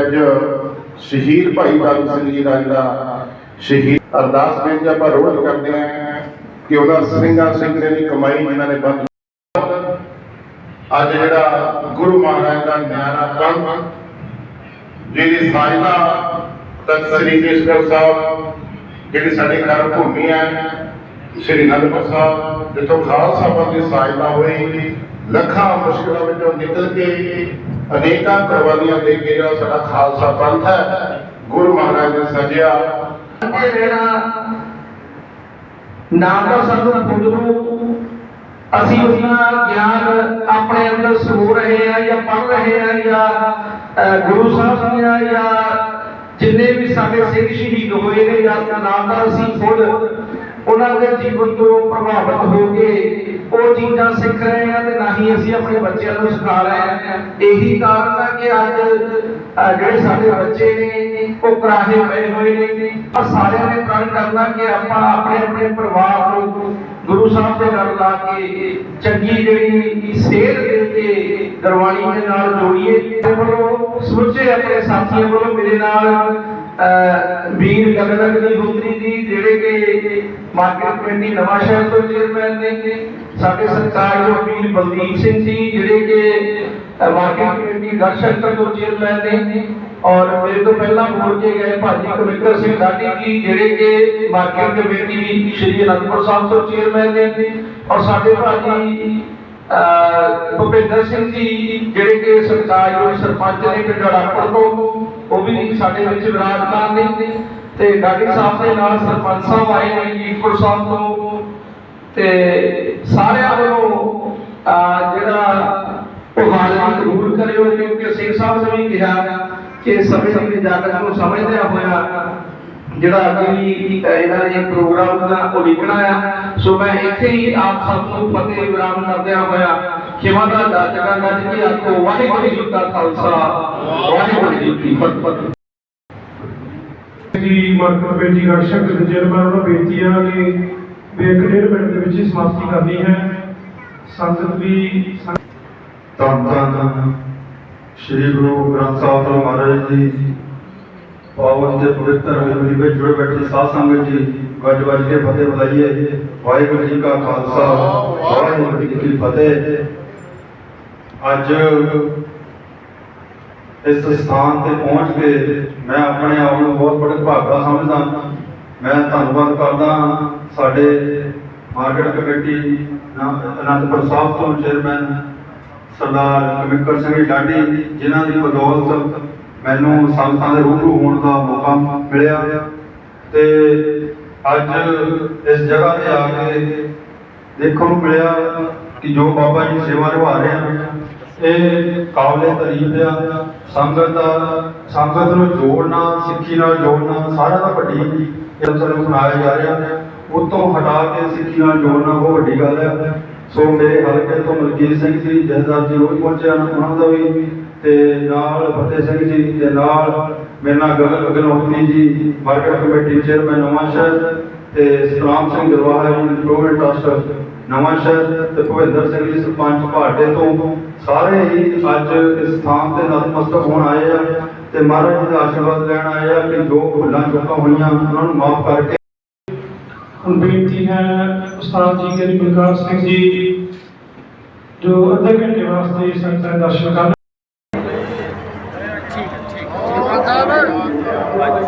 ਅੱਜ ਸ਼ਹੀਦ ਭਾਈ ਬਾਬੂ ਸਿੰਘ ਜੀ ਦਾ ਜਿਹੜਾ ਸ਼ਹੀਦ ਅਰਦਾਸ ਬੇਨਤੀ ਆਪਾਂ ਰੋਜ਼ ਕਰਦੇ ਹਾਂ। ਕਿ ਉਹਨਾਂ ਸਿੰਘਾਂ ਸਿੰਘ ਦੀ ਕਮਾਈ ਜਿਨ੍ਹਾਂ ਨੇ ਬੰਦ ਅੱਜ ਜਿਹੜਾ ਗੁਰੂ ਮਹਾਰਾਜ ਦਾ ਨਿਆਰਾ ਪੰਥ ਜਿਹਦੀ ਸਾਜਨਾ ਤਖਤ ਸ੍ਰੀ ਕੇਸਗੜ੍ਹ ਸਾਹਿਬ, ਜਿਹੜੀ ਸਾਡੀ ਕਰਮ ਭੂਮੀ ਹੈ, ਸ੍ਰੀ ਅਨੰਦਪੁਰ ਸਾਹਿਬ, ਜਿੱਥੋਂ ਖਾਲਸਾ ਪੰਥ ਦੀ ਸਹਾਇਤਾ ਹੋਈ, ਲੱਖਾਂ ਮੁਸ਼ਕਲਾਂ ਵਿੱਚੋਂ ਨਿਕਲ ਕੇ ਅਨੇਕਾਂ ਕੁਰਬਾਨੀਆਂ ਦੇ ਕੇ ਜਿਹੜਾ ਸਾਡਾ ਖਾਲਸਾ ਪੰਥ ਹੈ, ਗੁਰੂ ਮਹਾਰਾਜ ਨੇ ਸਜਿਆ। ਰਹਿਣਾ ਨਾਮ ਦਾ ਸਾਨੂੰ ਖੁਦ ਨੂੰ ਅਸੀਂ ਉਹਨਾਂ ਗਿਆਨ ਆਪਣੇ ਅੰਦਰ ਸਮੋ ਰਹੇ ਆ ਜਾਂ ਪੜ ਰਹੇ ਆ ਜਾਂ ਗੁਰੂ ਸਾਹਿਬ ਦੀਆਂ ਜਾਂ ਜਿੰਨੇ ਵੀ ਸਾਡੇ ਸਿੰਘ ਸ਼ਹੀਦ ਹੋਏ ਨੇ ਜਾਂ ਨਾਮ ਦਾ ਅਸੀਂ ਖੁਦ ਉਹਨਾਂ ਦੇ ਜੀਵਨ ਤੋਂ ਪ੍ਰਭਾਵਿਤ ਹੋ ਕੇ ਉਹ ਚੀਜ਼ਾਂ ਸਿੱਖ ਰਹੇ ਆ ਤੇ ਨਾ ਹੀ ਅਸੀਂ ਆਪਣੇ ਬੱਚਿਆਂ ਨੂੰ ਸਿਖਾ ਰਹੇ ਆ। ਇਹੀ ਕਾਰਨ ਹੈ ਕਿ ਅੱਜ ਜਿਹੜੇ ਸਾਡੇ ਬੱਚੇ ਨੇ, ਉਹ ਕਰਾਹੇ ਪਏ ਹੋਏ ਨੇ ਆ ਸਾਰਿਆਂ ਨੇ ਪ੍ਰਣ ਕਰਨਾ ਕਿ ਆਪਾਂ ਆਪਣੇ ਆਪਣੇ ਪਰਿਵਾਰ ਨੂੰ ਗੁਰੂ ਸਾਹਿਬ ਦੇ ਨਾਲ ਲਾ ਕੇ ਚੰਗੀ ਜਿਹੜੀ ਸੇਧ ਦੇ ਕੇ ਗੁਰਬਾਣੀ ਦੇ ਨਾਲ ਜੋੜੀਏ ਤੇ ਵੱਲੋਂ ਸਮੁੱਚੇ ਆਪਣੇ ਸਾਥੀਆਂ ਵੱਲੋਂ ਮੇਰੇ ਨਾਲ ਵੀਰ ਗਗਨਕ ਦੀ ਹੁਤਰੀ ਜੀ ਜਿਹੜੇ ਕਿ ਮਾਰਕੀਟ ਕਮੇਟੀ ਨਵਾਂ ਸ਼ਹਿਰ ਤੋਂ ਚੇਅਰਮੈਨ ਨੇ ਸਾਡੇ ਸਰਕਾਰਯੋਗ ਵੀਰ ਬਲਦੀਪ ਸਿੰਘ ਜੀ ਜਿਹੜੇ ਕਿ ਅਹ, ਮਾਰਕੀਟ ਕਮੇਟੀ ਗੜਸ਼ੰਕਰ ਤੋਂ ਚੇਅਰਮੈਨ ਨੇ ਔਰ ਮੇਰੇ ਤੋਂ ਪਹਿਲਾਂ ਬੋਲ ਕੇ ਗਏ ਭਾਜੀ ਕਵਿੰਦਰ ਸਿੰਘ ਦਾਦੀ ਜੀ ਜਿਹੜੇ ਕਿ ਮਾਰਕੀਟ ਕਮੇਟੀ ਸ਼੍ਰੀ ਅਨੰਦਪੁਰ ਸਾਹਿਬ ਤੋਂ ਚੇਅਰਮੈਨ ਨੇ ਔਰ ਸਾਡੇ ਭਾਜੀ ਅਹ, ਭੁਪਿੰਦਰ ਸਿੰਘ ਜੀ ਜਿਹੜੇ ਕਿ ਸਰਕਾਰਯੋਗ ਸਰਪੰਚ ਨੇ ਪਿੰਡ ਰਾਪੁਰ ਤੋਂ ਉਹ ਵੀ ਸਾਡੇ ਵਿੱਚ ਵਿਰਾਜਮਾਨ ਨੇ ਤੇ ਗਾਡੀ ਸਾਹਿਬ ਦੇ ਨਾਲ ਸਰਪੰਚ ਸਾਹਿਬ ਆਏ ਨੇ ਜੀਤਪੁਰ ਸਾਹਿਬ ਤੋਂ। ਤੇ ਸਾਰਿਆਂ ਵੱਲੋਂ ਜਿਹੜਾ ਉਹ ਜ਼ਰੂਰ ਕਰਿਓ, ਕਿਉਂਕਿ ਸਿੰਘ ਸਾਹਿਬ ਨੇ ਵੀ ਕਿਹਾ ਕਿ ਸਮੇਂ ਦੀ ਜਾਗਤ ਨੂੰ ਸਮਝਦਿਆਂ ਹੋਇਆ ਜਿਹੜਾ ਅੱਗੇ ਅਹ, ਇਹਨਾਂ ਨੇ ਪ੍ਰੋਗਰਾਮ ਦਾ ਉਹ ਲਿਖਣਾ ਆ। ਸੋ ਮੈਂ ਇੱਥੇ ਹੀ ਆਪ ਸਭ ਨੂੰ ਫਤਿਹ ਵਿਰਾਮ ਕਰਦਿਆਂ ਹੋਇਆ ਖਿਮਾ ਦਾ ਜਗਾ ਗੱਜ ਕੇ ਆਖੋ ਵਾਹਿਗੁਰੂ ਜੀ ਕਾ ਖਾਲਸਾ ਵਾਹਿਗੁਰੂ ਜੀ ਕੀ ਫਤਿਹ। ਜੀ ਮਾਰਕਰ ਬੇਟੀ ਰਕਸ਼ਕ ਦੇ ਚੇਅਰਮੈਨ ਨੂੰ ਬੇਨਤੀ ਆ ਕਿ ਵੀ ਇੱਕ ਡੇਢ ਮਿੰਟ ਦੇ ਵਿੱਚ ਹੀ ਸਮਾਪਤੀ ਕਰਨੀ ਹੈ। ਸੰਗਤ ਵੀ ਧੰਨ ਧੰਨ। ਸ੍ਰੀ ਗੁਰੂ ਗ੍ਰੰਥ ਸਾਹਿਬ ਜੀ ਮਹਾਰਾਜ ਜੀ ਪਾਵਨ ਤੇ ਪਵਿੱਤਰ ਹਜ਼ੂਰੀ ਵਿੱਚ ਜੁੜੇ ਬੈਠੇ ਸਾਧ ਸੰਗਤ ਜੀ ਗੱਜ ਵੱਜ ਕੇ ਫਤਿਹ ਬੁਲਾਈਏ ਵਾਹਿਗੁਰੂ ਜੀ ਕਾ ਖਾਲਸਾ ਵਾਹਿਗੁਰੂ ਜੀ ਕੀ ਫਤਿਹ। ਅੱਜ ਇਸ ਸਥਾਨ ਤੇ ਪਹੁੰਚ ਕੇ ਮੈਂ ਆਪਣੇ ਆਪ ਨੂੰ ਬਹੁਤ ਬੜੇ ਭਾਗਾ ਸਮਝਦਾ ਮੈਂ ਧੰਨਵਾਦ ਕਰਦਾ ਸਾਡੇ ਮਾਰਕੀਟ ਕਮੇਟੀ ਅਨੰਦਪੁਰ ਸਾਹਿਬ ਤੋਂ ਚੇਅਰਮੈਨ ਸਰਦਾਰ ਕਮਿਕਰ ਸਿੰਘ ਡਾਡੀ ਜਿਨ੍ਹਾਂ ਦੀ ਬਦੌਲਤ ਮੈਨੂੰ ਸੰਗਤਾਂ ਦੇ ਰੂਬਰੂ ਹੋਣ ਦਾ ਮੌਕਾ ਮਿਲਿਆ ਤੇ ਅੱਜ ਇਸ ਜਗ੍ਹਾ ਤੇ ਆ ਕੇ ਦੇਖਣ ਨੂੰ ਮਿਲਿਆ ਕਿ ਜੋ ਬਾਬਾ ਜੀ ਸੇਵਾ ਨਿਭਾ ਰਹੇ ਹਨ, ਇਹ ਕਾਬਲੇ ਤਾਰੀਫ ਆ ਸੰਗਤ ਦਾ, ਸੰਗਤ ਨੂੰ ਜੋੜਨਾ, ਸਿੱਖੀ ਨਾਲ ਜੋੜਨਾ, ਸਾਰਿਆਂ ਦਾ ਵੱਡੀ ਇਹ ਸਾਨੂੰ ਸੁਣਾਇਆ ਜਾ ਰਿਹਾ ਉਤੋਂ ਹਟਾ ਕੇ ਸਿੱਖੀ ਨਾਲ ਜੋੜਨਾ ਬਹੁਤ ਵੱਡੀ ਗੱਲ ਹੈ। ਸੋ ਮੇਰੇ ਹਲਕੇ ਤੋਂ ਮਲਕੀਤ ਸਿੰਘ ਜੀ ਜਹਦਾਰ ਜੀ ਉਹ ਵੀ ਪਹੁੰਚੇ ਉਹਨਾਂ ਦਾ ਵੀ ਤੇ ਨਾਲ ਫਤਿਹ ਸਿੰਘ ਜੀ ਤੇ ਨਾਲ ਮੇਰੇ ਨਾਲ ਗਗਨ ਗਗਨੋਤਰੀ ਜੀ ਮਾਰਕੀਟ ਕਮੇਟੀ ਚੇਅਰਮੈਨ ਨਵਾਂ ਤੇ ਸਤਨਾਮ ਸਿੰਘ ਦਰਵਾਹਾ ਜੀ ਇੰਪਰੂਵਮੈਂਟ ਟਰਸਟ ਨਵਾਂ ਤੇ ਭੁਪਿੰਦਰ ਸਿੰਘ ਜੀ, ਸਰਪੰਚ ਭਾਟੇ ਤੋਂ ਸਾਰੇ ਹੀ ਅੱਜ ਇਸ ਸਥਾਨ ਤੇ ਨਤਮਸਤਕ ਹੋਣ ਆਏ ਆ ਤੇ ਮਹਾਰਾਜ ਜੀ ਦਾ ਆਸ਼ੀਰਵਾਦ ਲੈਣ ਆਏ ਆ ਕਿ ਜੋ ਭੁੱਲਾਂ ਚੁੱਕਾਂ ਹੋਈਆਂ, ਉਹਨਾਂ ਨੂੰ ਮਾਫ ਕਰਕੇ। ਹੁਣ ਬੇਨਤੀ ਹੈ ਉਸਤਾਦ ਜੀ ਗਰੀ ਬਲਕਾਰ ਸਿੰਘ ਜੀ, ਜੋ ਅੱਧੇ ਘੰਟੇ ਵਾਸਤੇ ਸੰਗਤਾਂ ਦਰਸ਼ਨ ਕਰਨ।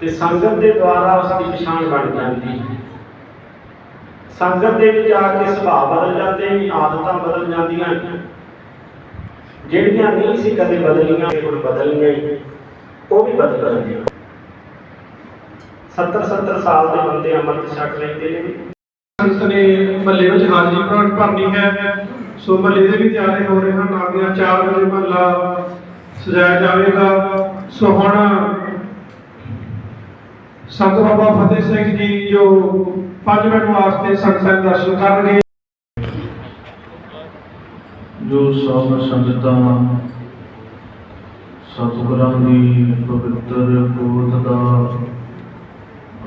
ਤੇ ਸੰਗਤ ਦੇ ਦੁਆਰਾ ਉਸ ਦੀ ਪਛਾਣ ਬਣ ਜਾਂਦੀ ਹੈ। ਸੰਗਤ ਦੇ ਵਿੱਚ ਆ ਕੇ ਸੁਭਾਅ ਬਦਲ ਜਾਂਦੇ ਨੇ, ਆਦਤਾਂ ਬਦਲ ਜਾਂਦੀਆਂ ਨੇ। ਜਿਹੜੀਆਂ ਨਹੀਂ ਸੀ ਕਦੇ ਬਦਲੀਆਂ ਹੁਣ ਬਦਲ ਗਈ ਉਹ ਵੀ ਬਦਲ ਗਈਆਂ 70 70 ਸਾਲ ਦੇ ਬੰਦੇ ਅੰਮ੍ਰਿਤ ਛਕ ਲੈਂਦੇ ਨੇ। ਸੰਗਤ ਨੇ ਮਹੱਲੇ ਵਿੱਚ ਹਾਜ਼ਰੀ ਭਰਨੀ ਹੈ। ਸੋ ਮਹੱਲੇ ਦੇ ਵੀ ਤਿਆਰੀ ਹੋ ਰਹੇ ਹਨ। ਆਗਿਆ 4 ਵਜੇ ਮਹੱਲਾ ਸਜਾਇਆ ਜਾਵੇਗਾ। ਸੋ ਹੁਣ ਸੰਤ ਬਾਬਾ ਫਤਿਹ ਸਿੰਘ ਜੀ ਜੋ 5 ਮਿੰਟ ਵਾਸਤੇ ਸੰਗਤਾਂ ਦਰਸ਼ਨ ਕਰਨਗੇ। ਜੋ ਸਭ ਸੰਗਤਾਂ ਸਤਿਗੁਰਾਂ ਦੀ ਪਵਿੱਤਰ ਗੋਦ ਦਾ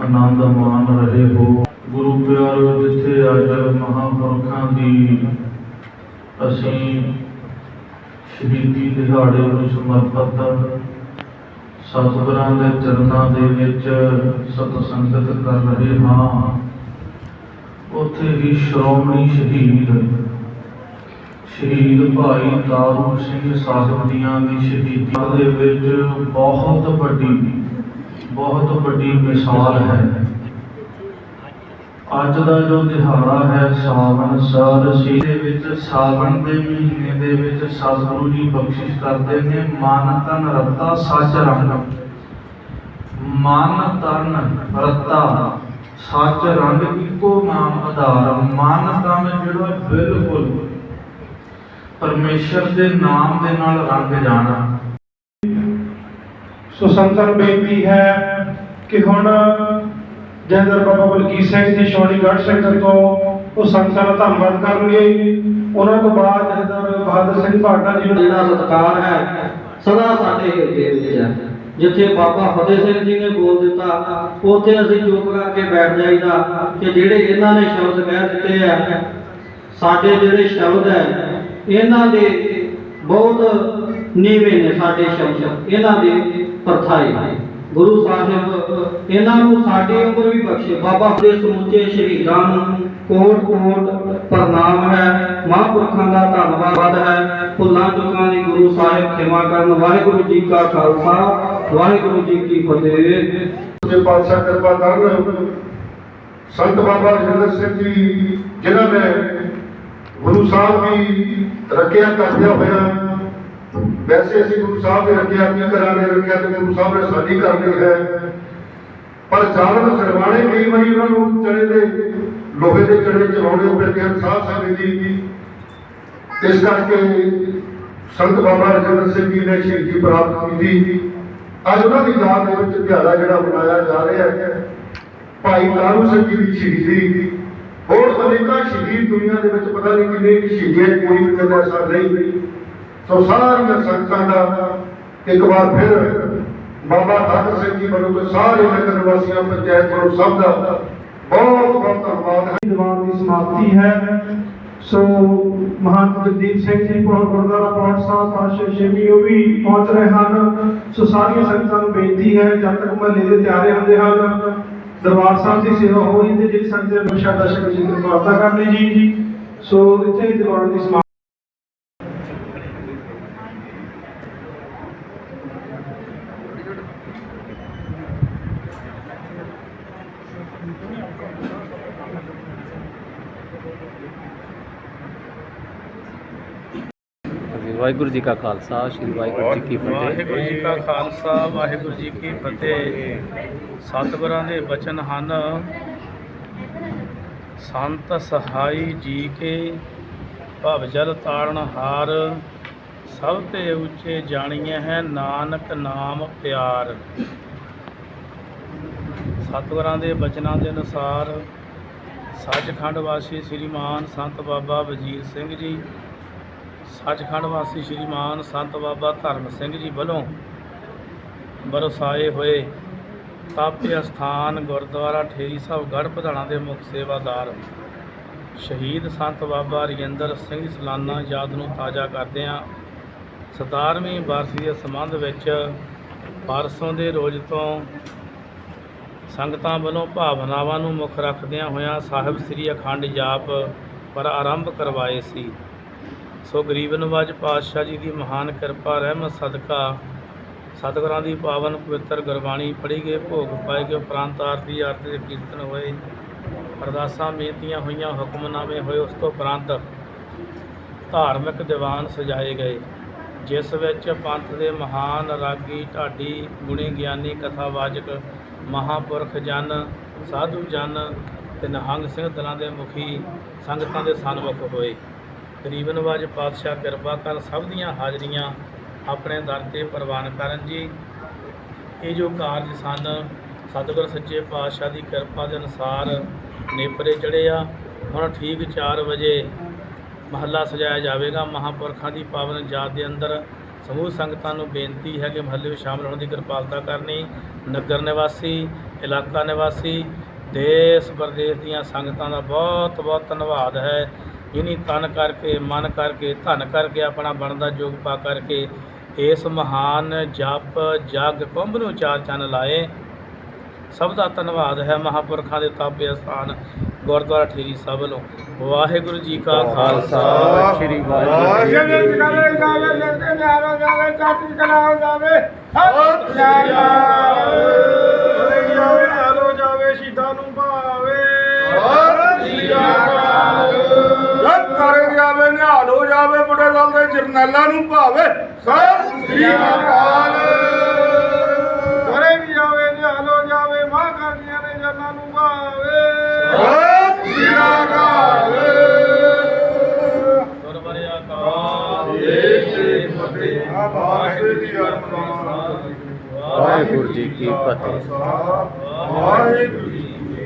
ਆਨੰਦ ਮਾਣ ਰਹੇ ਹੋ। ਗੁਰੂ ਪਿਆਰੋ, ਜਿੱਥੇ ਅੱਜ ਮਹਾਂਪੁਰਖਾਂ ਦੀ ਅਸੀਂ ਸ਼ਹੀਦੀ ਦਿਹਾੜੇ ਨੂੰ ਸਮਰਪਿਤ ਸਤਿਗੁਰਾਂ ਦੇ ਚਰਨਾਂ ਦੇ ਵਿੱਚ ਸਤ ਸੰਗਤ ਕਰ ਰਹੇ ਹਾਂ ਉੱਥੇ ਹੀ ਸ਼੍ਰੋਮਣੀ ਸ਼ਹੀਦ। ਸ਼ਹੀਦ ਭਾਈ ਤਾਰੂ ਸਿੰਘ ਸਾਹਿਬ ਦੀਆਂ ਦੀ ਸ਼ਹੀਦੀਆਂ ਦੇ ਵਿੱਚ ਬਹੁਤ ਵੱਡੀ ਬਹੁਤ ਵੱਡੀ ਮਿਸਾਲ ਹੈ। ਅੱਜ ਦਾ ਜੋ ਦਿਹਾੜਾ ਹੈ ਸਾਵਣ ਸਾਧ ਦੇ ਵਿੱਚ ਸਾਵਣ ਦੇ ਮਹੀਨੇ ਦੇ ਵਿੱਚ ਸਤਿਗੁਰੂ ਜੀ ਬਖਸ਼ਿਸ਼ ਕਰਦੇ ਨੇ, ਮਨ ਤਨ ਰਤਾ ਸੱਚ ਰੰਗ। ਮਨ ਤਨ ਰਤਾ ਸੱਚ ਰੰਗ ਇੱਕੋ ਨਾਮ ਆਧਾਰ ਮਨ ਤਨ ਜਿਹੜਾ ਬਿਲਕੁਲ ਪਰਮੇਸ਼ਰ ਦੇ ਨਾਮ ਦੇ ਨਾਲ ਰੰਗ ਜਾਣਾ। ਸੋ ਸੰਤਾਂ ਬੇਨਤੀ ਹੈ ਕਿ ਹੁਣ ਜੈਦਰ ਬਾਬਾ ਬਲਕੀਤ ਸਿੰਘ ਜੀ ਸ਼ੌਣੀਗੜ੍ਹ ਸੈਕਟਰ ਤੋਂ ਉਹ ਸੰਤਾਂ ਦਾ ਧੰਨਵਾਦ ਕਰਨਗੇ ਉਹਨਾਂ ਤੋਂ ਬਾਅਦ ਜੈਦਰ ਬਹਾਦਰ ਸਿੰਘ ਭਾਟਾ ਜੀ ਨੂੰ ਜਿਹੜਾ ਸਤਿਕਾਰ ਹੈ, ਸਦਾ ਸਾਡੇ ਹਿਰਦੇ ਵਿੱਚ ਹੈ। ਜਿੱਥੇ ਬਾਬਾ ਫਤਿਹ ਸਿੰਘ ਜੀ ਨੇ ਬੋਲ ਦਿੱਤਾ, ਉੱਥੇ ਅਸੀਂ ਚੁੱਪ ਕਰਕੇ ਬੈਠ ਜਾਈਦਾ ਕਿ ਜਿਹੜੇ ਇਹਨਾਂ ਨੇ ਸ਼ਬਦ ਕਹਿ ਦਿੱਤੇ ਆ, ਸਾਡੇ ਜਿਹੜੇ ਸ਼ਬਦ ਹੈ, ਇਹਨਾਂ ਦੇ ਬਹੁਤ ਨੀਵੇਂ ਨੇ ਸਾਡੇ ਸ਼ਬਦ, ਇਹਨਾਂ ਦੇ ਪਰਥਾਈ ਗੁਰੂ ਸਾਹਿਬ, ਇਹਨਾਂ ਨੂੰ ਸਾਡੀ ਉਮਰ ਵੀ ਬਖਸ਼ੇ। ਬਾਬਾ ਦੇ ਸਮੁੱਚੇ ਸ਼ਹੀਦਾਂ ਨੂੰ ਕੋਟ ਕੋਟ ਪ੍ਰਣਾਮ ਹੈ। ਮਹਾਂਪੁਰਖਾਂ ਦਾ ਧੰਨਵਾਦ ਹੈ। ਭੁੱਲਾਂ ਚੁੱਕਾਂ ਦੀ ਗੁਰੂ ਸਾਹਿਬ ਖਿਮਾ ਕਰਨ। ਵਾਹਿਗੁਰੂ ਜੀ ਕਾ ਖਾਲਸਾ, ਵਾਹਿਗੁਰੂ ਜੀ ਕੀ ਫਤਿਹ। ਜੇ ਪਾਤਸ਼ਾਹ ਕਿਰਪਾ ਕਰਨ। ਸੰਤ ਬਾਬਾ ਰਜਿੰਦਰ ਸਿੰਘ ਜੀ, ਜਿਨ੍ਹਾਂ ਨੇ ਗੁਰੂ ਸਾਹਿਬ ਦੀ ਰੱਖਿਆ ਕਰਦਿਆਂ ਹੋਇਆ ਵੈਸੇ ਅਸੀਂ ਗੁਰੂ ਸਾਹਿਬ ਦੀ ਰੱਖਿਆ ਕੀ ਕਰਾਂਗੇ ਰੱਖਿਆ, ਤੇ ਗੁਰੂ ਸਾਹਿਬ ਨੇ ਸਾਡੀ ਕਰਨੀ ਹੈ ਪਰ ਜਾਲਮ ਸਰਵਾਣੇ ਕਈ ਵਾਰੀ ਉਹਨਾਂ ਨੂੰ ਚੜੇ ਦੇ, ਲੋਹੇ ਦੇ ਚੜੇ ਚਲਾਉਣੇ ਪੈਂਦੇ ਹਨ ਸਾਧ ਸੰਗਤ ਜੀ ਇਸ ਕਰਕੇ ਸੰਤ ਬਾਬਾ ਰਜਿੰਦਰ ਸਿੰਘ ਜੀ ਨੇ ਸ਼ਹੀਦੀ ਪ੍ਰਾਪਤ ਕੀਤੀ। ਅੱਜ ਉਹਨਾਂ ਦੀ ਯਾਦ ਦੇ ਵਿੱਚ ਦਿਹਾੜਾ ਜਿਹੜਾ ਮਨਾਇਆ ਜਾ ਰਿਹਾ ਹੈ ਭਾਈ ਕਾਰੂ ਸਿੰਘ ਜੀ ਦੀ ਸ਼ਹੀਦੀ। ਹੋਰ ਅਨੇਕਾਂ ਸ਼ਹੀਦ ਦੁਨੀਆ ਦੇ ਵਿੱਚ ਪਤਾ ਨਹੀਂ ਕਿੰਨੇ ਕੁ ਕੋਈ ਵੀ ਕਹਿੰਦਾ ਐਸਾ ਨਹੀਂ। ਸੋ ਸਾਰੀਆਂ ਸੰਗਤਾਂ ਦਾ ਇੱਕ ਵਾਰ ਫਿਰ ਬਾਬਾ ਠਾਕਰ ਸਿੰਘ ਜੀ ਵੱਲੋਂ ਤੇ ਸਾਰੇ ਨਗਰ ਵਾਸੀਆਂ, ਪੰਚਾਇਤ ਵੱਲੋਂ ਸਭ ਦਾ ਬਹੁਤ ਬਹੁਤ ਧੰਨਵਾਦ ਹੈ। ਦੀਵਾਨ ਦੀ ਸਮਾਪਤੀ ਹੈ। ਸੋ ਮਹੰਤ ਜਗਦੀਪ ਸਿੰਘ ਜੀ ਕੋਲ ਗੁਰਦੁਆਰਾ ਪਾਠ ਸਾਹਿਬ, ਪਾਸ਼ਾ ਸ਼ੇਮੀ ਉਹ ਵੀ ਪਹੁੰਚ ਰਹੇ ਹਨ। ਸੋ ਸਾਰੀਆਂ ਸੰਗਤਾਂ ਨੂੰ ਬੇਨਤੀ ਹੈ, ਜਦ ਤੱਕ ਮਹੱਲੇ ਦੇ ਤਿਆਰੇ ਹੁੰਦੇ ਹਨ, ਦਰਬਾਰ ਸਾਹਿਬ ਦੀ ਸੇਵਾ ਹੋਈ ਤੇ ਜਿਹੜੀ ਸੰਗਤ ਨੇ ਬਖਸ਼ਾ ਦਰਸ਼ਕ ਜੀ ਨੂੰ ਪ੍ਰਾਰਥਨਾ ਕਰਨੀ ਜੀ। ਸੋ ਇੱਥੇ ਦੀਵਾਨ ਦੀ ਸਮਾਪਤੀ ਵਾਹਿਗੁਰੂ ਜੀ ਕਾ ਖਾਲਸਾ, ਸ੍ਰੀ ਵਾਹਿਗੁਰੂ ਜੀ ਕੀ ਫਤਿਹ। ਵਾਹਿਗੁਰੂ ਜੀ ਕਾ ਖਾਲਸਾ, ਵਾਹਿਗੁਰੂ ਜੀ ਕੀ ਫਤਿਹ। ਸਤਿਗੁਰਾਂ ਦੇ ਬਚਨ ਹਨ, ਸੰਤ ਸਹਾਈ ਜੀ ਕੇ ਭਵ ਜਲ ਤਾਰਨ ਹਾਰ, ਸਭ ਤੇ ਉੱਚੇ ਜਾਣੀਏ ਹੈ ਨਾਨਕ ਨਾਮ ਪਿਆਰ। ਸਤਿਗੁਰਾਂ ਦੇ ਬਚਨਾਂ ਦੇ ਅਨੁਸਾਰ ਸੱਚਖੰਡ ਵਾਸੀ ਸ੍ਰੀਮਾਨ ਸੰਤ ਬਾਬਾ ਵਜੀਰ ਸਿੰਘ ਜੀ ਸੱਚਖੰਡ ਵਾਸੀ ਸ਼੍ਰੀਮਾਨ ਸੰਤ ਬਾਬਾ ਧਰਮ ਸਿੰਘ ਜੀ ਵੱਲੋਂ ਬਰਸਾਏ ਹੋਏ ਤਾਪੇ ਅਸਥਾਨ ਗੁਰਦੁਆਰਾ ਠੇਰੀ ਸਾਹਿਬ ਗੜ੍ਹ ਪ੍ਰਧਾਨਾਂ ਦੇ ਮੁੱਖ ਸੇਵਾਦਾਰ ਸ਼ਹੀਦ ਸੰਤ ਬਾਬਾ ਰਜਿੰਦਰ ਸਿੰਘ ਸਲਾਨਾ ਯਾਦ ਨੂੰ ਤਾਜ਼ਾ ਕਰਦੇ ਹਾਂ 17ਵੀਂ ਬਰਸੀ ਦੇ ਸੰਬੰਧ ਵਿੱਚ ਪਰਸੋਂ ਦੇ ਰੋਜ਼ ਤੋਂ ਸੰਗਤਾਂ ਵੱਲੋਂ ਭਾਵਨਾਵਾਂ ਨੂੰ ਮੁੱਖ ਰੱਖਦਿਆਂ ਹੋਇਆਂ ਸਾਹਿਬ ਸ੍ਰੀ ਅਖੰਡ ਜਾਪ ਪਰ ਆਰੰਭ ਕਰਵਾਏ ਸੀ। ਸੋ ਗਰੀਬ ਨਵਾਜ ਪਾਤਸ਼ਾਹ ਜੀ ਦੀ ਮਹਾਨ ਕਿਰਪਾ, ਰਹਿਮਤ, ਸਦਕਾ, ਸਤਿਗੁਰਾਂ ਦੀ ਪਾਵਨ ਪਵਿੱਤਰ ਗੁਰਬਾਣੀ ਪੜ੍ਹੀ ਗਏ, ਭੋਗ ਪਾਏ ਗਏ, ਉਪਰੰਤ ਆਰਤੀ ਆਰਤੀ ਦੇ ਕੀਰਤਨ ਹੋਏ, ਅਰਦਾਸਾਂ ਬੇਨਤੀਆਂ ਹੋਈਆਂ, ਹੁਕਮਨਾਮੇ ਹੋਏ, ਉਸ ਤੋਂ ਉਪਰੰਤ ਧਾਰਮਿਕ ਦੀਵਾਨ ਸਜਾਏ ਗਏ, ਜਿਸ ਵਿੱਚ ਪੰਥ ਦੇ ਮਹਾਨ ਰਾਗੀ, ਢਾਡੀ, ਗੁਣੀ ਗਿਆਨੀ, ਕਥਾਵਾਚਕ, ਮਹਾਪੁਰਖ ਜਨ, ਸਾਧੂ ਜਨ ਤੇ ਨਿਹੰਗ ਸਿੰਘ ਦਲਾਂ ਦੇ ਮੁਖੀ ਸੰਗਤਾਂ ਦੇ ਸਨਮੁਖ ਹੋਏ। ਗਰੀਬ ਨਵਾਜ ਪਾਤਸ਼ਾਹ ਕਿਰਪਾ ਕਰ ਸਭ ਦੀਆਂ ਹਾਜ਼ਰੀਆਂ ਆਪਣੇ ਦਰ ਤੇ ਪ੍ਰਵਾਨ ਕਰਨ ਜੀ। ਇਹ ਜੋ ਕਾਰਜ ਸਨ, ਸਤਿਗੁਰ ਸੱਚੇ ਪਾਤਸ਼ਾਹ ਦੀ ਕਿਰਪਾ ਦੇ ਅਨੁਸਾਰ ਨੇਪਰੇ ਚੜੇ ਆ। ਹੁਣ ਠੀਕ 4 ਵਜੇ ਮਹੱਲਾ ਸਜਾਇਆ ਜਾਵੇਗਾ। ਮਹਾਪੁਰਖਾਂ ਦੀ ਪਾਵਨ ਯਾਦ ਦੇ ਅੰਦਰ ਸਮੂਹ ਸੰਗਤਾਂ ਨੂੰ ਬੇਨਤੀ ਹੈ ਕਿ ਮਹੱਲੇ ਵਿੱਚ ਸ਼ਾਮਲ ਹੋਣ ਦੀ ਕਿਰਪਾਲਤਾ ਕਰਨੀ। ਨਗਰ ਨਿਵਾਸੀ, ਇਲਾਕਾ ਨਿਵਾਸੀ ਦੇਸ਼ ਪ੍ਰਦੇਸ਼ ਦੀਆਂ ਸੰਗਤਾਂ ਦਾ ਬਹੁਤ ਬਹੁਤ ਧੰਨਵਾਦ ਹੈ। ਜਿਨੀ ਤਨ ਕਰਕੇ ਮਨ ਕਰਕੇ ਧਨ ਕਰਕੇ ਆਪਣਾ ਬਣਦਾ ਯੋਗ ਪਾ ਕਰਕੇ ਇਸ ਮਹਾਨ ਜਪ ਜਗ ਕੁੰਭ ਨੂੰ ਚਾਰ ਚੰਨ ਲਾਏ। ਸਭ ਦਾ ਧੰਨਵਾਦ ਹੈ ਮਹਾਪੁਰਖਾਂ ਦੇ ਤਾਪੇ ਅਸਥਾਨ ਗੁਰਦੁਆਰਾ ਠੇਰੀ ਸਾਹਿਬ ਵੱਲੋਂ ਵਾਹਿਗੁਰੂ ਜੀ ਕਾ ਖਾਲਸਾ। ਸ੍ਰੀ ਵਾਹਿਗੁਰੂ ਜੀ ਕੀ ਹਲੋ ਜਾਵੇ ਸ਼ੀਦਾਂ ਨੂੰ ਭਾਵੇ ਜਦ ਕਰੇ ਜਾਵੇ ਨਿਹਾਲ ਹੋ ਜਾਵੇ ਬੁੱਢੇ ਦਲ ਦੇ ਜਰਨੈਲਾਂ ਨੂੰ ਭਾਵੇ। ਸਤਿ ਸ੍ਰੀ ਅਕਾਲ। ਕਰੇ ਵੀ ਜਾਵੇ ਨਿਹਾਲੋ ਜਾਵੇ ਮਾਂ ਕਰਦੀਆਂ ਨੇ ਜਨਾਂ ਨੂੰ ਭਾਵੇ। ਸਤਿ ਸ੍ਰੀ ਅਕਾਲ। ਗੁਰਵਰਿਆ ਕਾ ਵਾਹਿਗੁਰੂ ਜੀ ਅਰਪਣਾ ਵਾਹਿਗੁਰੂ ਜੀ ਕੀ ਫਤਿਹ। ਵਾਹਿਗੁਰੂ